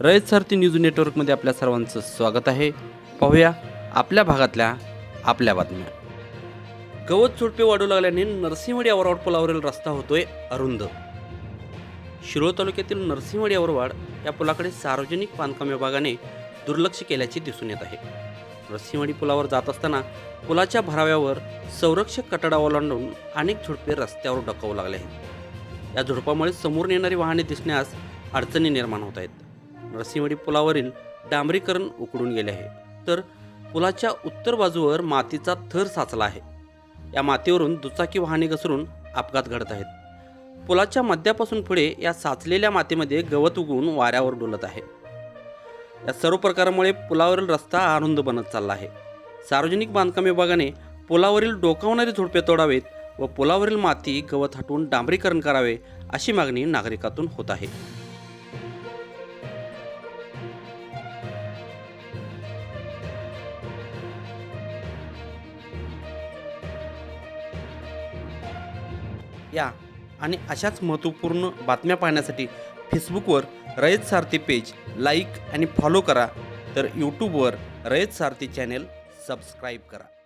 रयत सारथी news नेटवर्कमध्ये आपल्या सर्वांचं स्वागत आहे. पाहूया आपल्या भागातल्या आपल्या बातम्या. गवत झुडपे वाढू लागल्याने नरसिंहवाडी आवरवाड पुलावरील रस्ता होतोय अरुंद. शिरोळ तालुक्यातील नरसिंहवाडी आवरवाड या पुलाकडे सार्वजनिक बांधकाम विभागाने दुर्लक्ष केल्याचे दिसून येत आहे. नरसिंहवाडी पुलावर जात असताना पुलाच्या भराव्यावर संरक्षक कटडा ओलांडून अनेक झुडपे रस्त्यावर डकावू लागले आहेत. या झुडपामुळे समोरून येणारी वाहने दिसण्यास अडचणी निर्माण होत आहेत. नरसिंहवाडी पुलावरील डांबरीकरण उकडून गेले आहे. तर पुलाच्या उत्तर बाजूवर मातीचा थर साचला आहे. या मातीवरून दुचाकी वाहने घसरून अपघात घडत आहेत. पुलाच्या मध्यापासून पुढे या साचलेल्या मातीमध्ये गवत उगवून वाऱ्यावर डोलत आहे. या सर्व प्रकारामुळे पुलावरील रस्ता अरुंद बनत चालला आहे. सार्वजनिक बांधकाम विभागाने पुलावरील डोकावणारे झुडपे तोडावेत व पुलावरील माती गवत हटवून डांबरीकरण करावे अशी मागणी नागरिकातून होत आहे. या. आणि अशाच महत्त्वपूर्ण बातम्या पाहण्यासाठी फेसबुकवर रयत सारथी पेज लाईक आणि फॉलो करा. तर यूट्यूबवर रयत सारथी चॅनेल सबस्क्राईब करा.